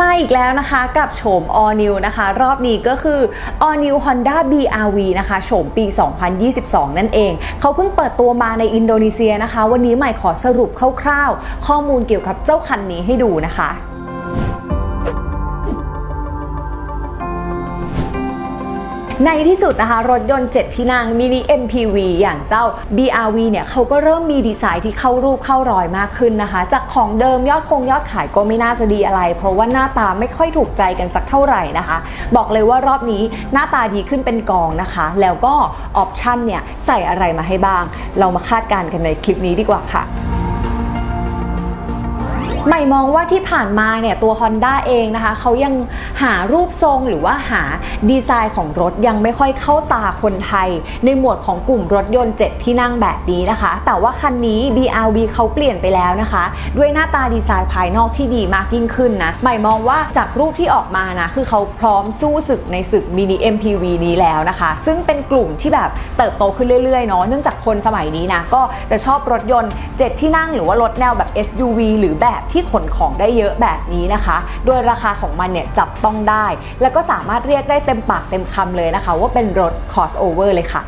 มาอีกแล้วนะคะกับโฉม All New นะคะ รอบนี้ก็คือ All New Honda BRV นะคะโฉมปี 2022 นั่นเอง เขาเพิ่งเปิดตัวมาในอินโดนีเซียนะคะ วันนี้ใหม่ขอสรุปคร่าวๆ ข้อมูลเกี่ยวกับเจ้าคันนี้ให้ดูนะคะ ในที่สุดนะคะ รถยนต์ 7 ที่นั่งมินิ MPV อย่างเจ้า BRV เนี่ยเขาก็เริ่มมีดีไซน์ที่เข้ารูปเข้ารอยมากขึ้นนะคะ จากของเดิมยอดคงยอดขายก็ไม่น่าจะดีอะไร เพราะว่าหน้าตาไม่ค่อยถูกใจกันสักเท่าไหร่นะคะ บอกเลยว่ารอบนี้หน้าตาดีขึ้นเป็นกองนะคะ แล้วก็ออปชั่นเนี่ยใส่อะไรมาให้บ้าง เรามาคาดการณ์กันในคลิปนี้ดีกว่าค่ะ ใหม่มองว่าที่ผ่านมาเนี่ยตัว Honda เองนะคะเขายังหารูปทรงหรือว่าหาดีไซน์ของรถยังไม่ค่อยเข้าตาคนไทย ในหมวดของกลุ่มรถยนต์ 7 ที่นั่งแบบนี้นะคะ แต่ว่าคันนี้ BRV เขาเปลี่ยนไปแล้วนะคะ ด้วยหน้าตาดีไซน์ภายนอกที่ดีมากยิ่งขึ้นนะใหม่มองว่าจากรูปที่ออกมานะคือเขาพร้อมสู้ศึกในศึก Mini MPV นี้แล้วนะคะ ซึ่งเป็นกลุ่มที่แบบเติบโตขึ้นเรื่อยๆเนาะเนื่องจากคนสมัยนี้นะก็จะชอบรถยนต์ 7 ที่นั่งหรือว่ารถแนวแบบ SUV หรือแบบที่ขนของได้เยอะแบบนี้นะคะ โดยราคาของมันเนี่ยจับต้องได้ แล้วก็สามารถเรียกได้เต็มปากเต็มคำเลยนะคะ ว่าเป็นรถ crossover เลยค่ะ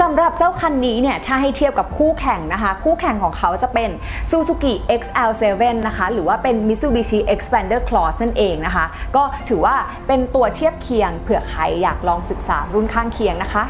สำหรับเจ้าคันนี้เนี่ยถ้าให้เทียบกับคู่แข่งนะคะ คู่แข่งของเขาจะเป็น Suzuki XL7 นะคะ หรือว่าเป็น Mitsubishi Xpander Cross นั่นเองนะคะ ก็ถือว่าเป็นตัวเทียบเคียงเผื่อใครอยากลองศึกษารุ่นข้างเคียงนะคะ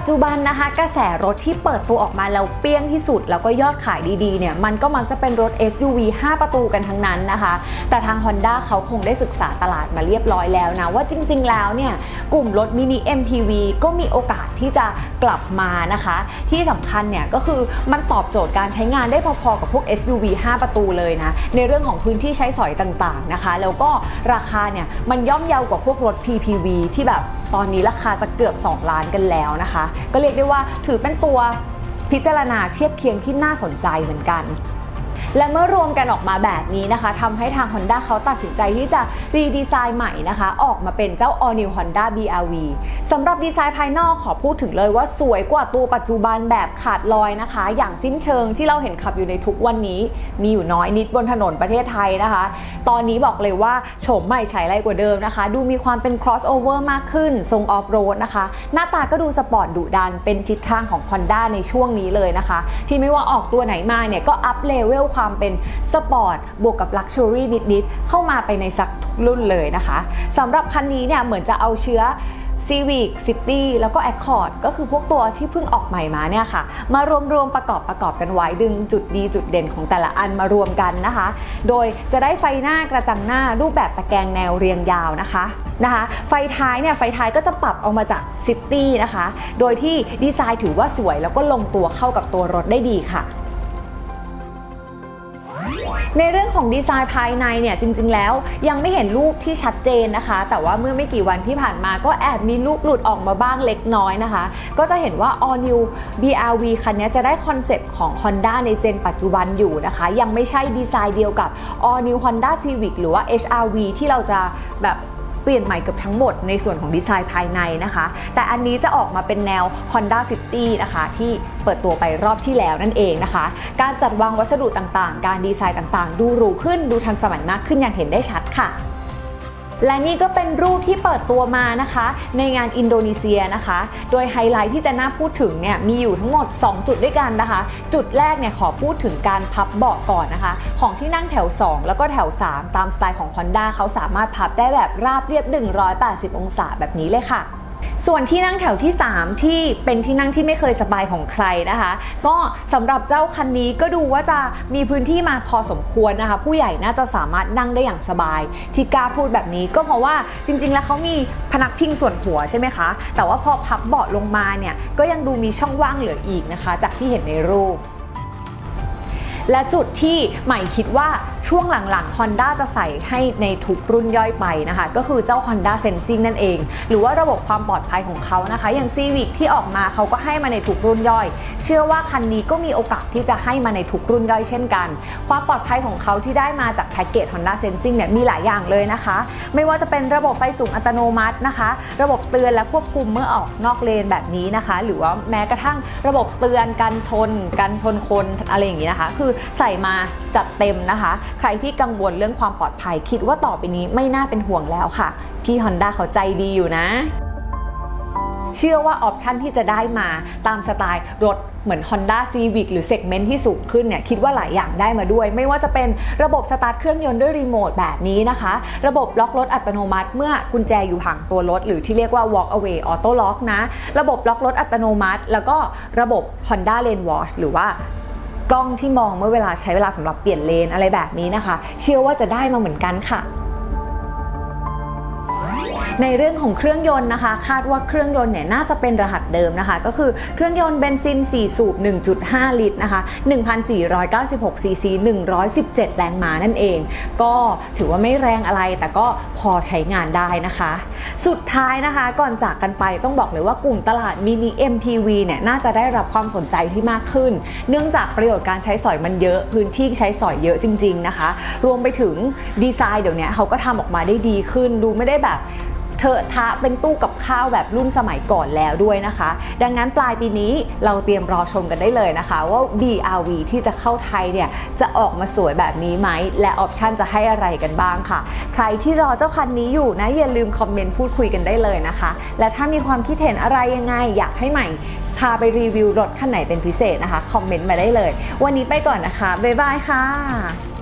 จจุบันนะคะ กระแสรถที่เปิดตัวออกมาแล้วเปี้ยงที่สุด แล้วก็ยอดขายดีๆเนี่ยมันก็มักจะเป็นรถ SUV 5 ประตูกันทั้งนั้นนะคะ แต่ทาง Honda เขาคงได้ศึกษาตลาดมาเรียบร้อยแล้วนะ ว่าจริงๆแล้วเนี่ยกลุ่มรถมินิ MPV ก็มีโอกาสที่จะกลับมานะคะ ที่สำคัญเนี่ยก็คือมันตอบโจทย์การใช้งานได้พอๆกับพวก SUV 5 ประตูเลยนะ ในเรื่องของพื้นที่ใช้สอยต่างๆนะคะ แล้วก็ราคาเนี่ยมันย่อมเยาวกว่าพวกรถ PPV ที่แบบ ตอนนี้ราคาจะเกือบ 2 ล้านกันแล้วนะคะ ก็เรียกได้ว่าถือเป็นตัวพิจารณาเทียบเคียงที่น่าสนใจเหมือนกัน และเมื่อรวมกันออกมาแบบนี้นะคะทำให้ทาง Honda เขาตัดสินใจที่จะรีดีไซน์ใหม่นะคะ ออกมาเป็นเจ้า All New Honda BRV สำหรับดีไซน์ภายนอกขอพูดถึงเลยว่าสวยกว่าตัวปัจจุบันแบบขาดลอยนะคะ อย่างสิ้นเชิงที่เราเห็นขับอยู่ในทุกวันนี้มีอยู่น้อยนิดบนถนนประเทศไทยนะคะ ตอนนี้บอกเลยว่าโฉมใหม่ใช้ไรกว่าเดิมนะคะ ดูมีความเป็น crossover มากขึ้น ทรงออฟโรดนะคะ หน้าตาก็ดูสปอร์ตดุดันเป็นทิศทางของ Honda ในช่วงนี้เลยนะคะ ที่ไม่ว่าออกตัวไหนมาเนี่ยก็อัพเลเวลความเป็นสปอร์ตบวกกับลักชัวรี่นิดๆเข้ามาไปในสักทุกรุ่นเลยนะคะสำหรับคันนี้เนี่ยเหมือนจะเอาเชื้อ Civic City แล้วก็ Accord ก็คือพวกตัวที่เพิ่งออกใหม่มาเนี่ยค่ะ มารวมๆประกอบประกอบกันไว้ดึงจุดดีจุดเด่นของแต่ละอันมารวมกันนะคะ โดยจะได้ไฟหน้ากระจังหน้ารูปแบบตะแกรงแนวเรียงยาวนะคะนะคะ ไฟท้ายเนี่ยไฟท้ายก็จะปรับเอามาจาก City นะคะ โดยที่ดีไซน์ถือว่าสวยแล้วก็ลงตัวเข้ากับตัวรถได้ดีค่ะ ในเรื่องของดีไซน์ภายในเนี่ยจริง ๆ แล้วยังไม่เห็นรูปที่ชัดเจนนะคะ แต่ว่าเมื่อไม่กี่วันที่ผ่านมาก็แอบมีรูปหลุดออกมาบ้างเล็กน้อยนะคะ ก็จะเห็นว่า All New BRV คันนี้จะได้คอนเซปต์ของ Honda ในเจนปัจจุบันอยู่นะคะ ยังไม่ใช่ดีไซน์เดียวกับ All New Honda Civic หรือว่า HRV ที่เราจะแบบ เปลี่ยนใหม่เกือบทั้งหมดในส่วนของดีไซน์ภายในนะคะ แต่อันนี้จะออกมาเป็นแนว Honda City นะคะที่เปิดตัวไปรอบที่แล้วนั่นเองนะคะ การจัดวางวัสดุต่างๆ การดีไซน์ต่างๆ ดูหรูขึ้นดูทันสมัยมากขึ้นอย่างเห็นได้ชัดค่ะ และนี่ก็เป็นรูปที่เปิดตัวมานะคะ ในงานอินโดนีเซียนะคะ โดยไฮไลท์ที่จะน่าพูดถึงเนี่ยมีอยู่ทั้งหมด 2 จุดด้วยกันนะคะ จุดแรกเนี่ยขอพูดถึงการพับเบาะก่อนนะคะ ของที่นั่งแถว 2 แล้วก็แถว 3 ตามสไตล์ของ Honda เขาสามารถพับได้แบบราบเรียบ 180 องศาแบบนี้เลยค่ะ ส่วนที่นั่งแถวที่ 3 ที่เป็นที่นั่งที่ไม่เคยสบายของใครนะคะ ก็สำหรับเจ้าคันนี้ก็ดูว่าจะมีพื้นที่มาพอสมควรนะคะ ผู้ใหญ่น่าจะสามารถนั่งได้อย่างสบาย ที่กล้าพูดแบบนี้ก็เพราะว่าจริง ๆ แล้วเขามีพนักพิงส่วนหัวใช่ไหมคะ แต่ว่าพอพับเบาะลงมาเนี่ยก็ยังดูมีช่องว่างเหลืออีกนะคะ จากที่เห็นในรูป และจุดที่ใหม่คิดว่าช่วงหลังๆ Honda จะใส่ให้ในทุกรุ่นย่อยไปนะคะ ก็คือเจ้า Honda Sensing นั่นเอง หรือว่าระบบความปลอดภัยของเขานะคะ อย่าง Civic ที่ออกมาเขาก็ให้มาในทุกรุ่นย่อย เชื่อว่าคันนี้ก็มีโอกาสที่จะให้มาในทุกรุ่นย่อยเช่นกัน ความปลอดภัยของเขาที่ได้มาจากแพ็กเกจ Honda Sensing เนี่ยมีหลายอย่างเลยนะคะ ไม่ว่าจะเป็นระบบไฟสูงอัตโนมัตินะคะ ระบบเตือนและควบคุมเมื่อออกนอกเลนแบบนี้นะคะ หรือว่าแม้กระทั่งระบบเตือนกันชนกันชนคนอะไรอย่างนี้นะคะ คือใส่มาจัดเต็มนะคะ ใครที่กังวลเรื่องความปลอดภัย คิดว่าต่อไปนี้ไม่น่าเป็นห่วงแล้วค่ะ พี่ Honda เขาใจดีอยู่นะ เชื่อว่าออปชันที่จะได้มาตามสไตล์รถเหมือน Honda Civic หรือเซกเมนต์ที่สูงขึ้นเนี่ยคิดว่าหลายอย่างได้มาด้วย ไม่ว่าจะเป็นระบบสตาร์ทเครื่องยนต์ด้วยรีโมทแบบนี้นะคะ ระบบล็อกรถอัตโนมัติ เมื่อกุญแจอยู่ห่างตัวรถ หรือที่เรียกว่า walk away auto lock นะ ระบบล็อกรถอัตโนมัติ แล้วก็ระบบ Honda Lane Watch หรือว่า กล้องที่มองเมื่อเวลาใช้เวลาสำหรับเปลี่ยนเลนอะไรแบบนี้นะคะ เชื่อว่าจะได้มาเหมือนกันค่ะ ในเรื่องของเครื่องยนต์นะคะ คาดว่าเครื่องยนต์เนี่ยน่าจะเป็นรหัสเดิมนะคะ ก็คือเครื่องยนต์เบนซิน 4 สูบ 1.5 ลิตรนะคะ 1,496 ซีซี 117 แรงม้านั่นเอง ก็ถือว่าไม่แรงอะไรแต่ก็พอใช้งานได้นะคะ สุดท้ายนะคะก่อนจากกันไปต้องบอกเลยว่ากลุ่มตลาดมินิ MPV เนี่ยน่าจะได้รับความสนใจที่มากขึ้น เนื่องจากประโยชน์การใช้สอยมันเยอะพื้นที่ใช้สอยเยอะจริง ๆนะคะ รวมไปถึงดีไซน์เดี๋ยวนี้เขาก็ทำออกมาได้ดีขึ้น ดูไม่ได้แบบ เถอะทะเป็นตู้กับข้าวแบบรุ่นสมัยก่อนแล้วด้วยนะคะ ดังนั้นปลายปีนี้เราเตรียมรอชมกันได้เลยนะคะ ว่า BRV ที่จะเข้าไทยเนี่ยจะออกมาสวยแบบนี้ไหม และออปชันจะให้อะไรกันบ้างค่ะ ใครที่รอเจ้าคันนี้อยู่นะอย่าลืมคอมเมนต์พูดคุยกันได้เลยนะคะ และถ้ามีความคิดเห็นอะไรยังไงอยากให้ใหม่พาไปรีวิวรถคันไหนเป็นพิเศษนะคะ คอมเมนต์มาได้เลย วันนี้ไปก่อนนะคะ บ๊ายบายค่ะ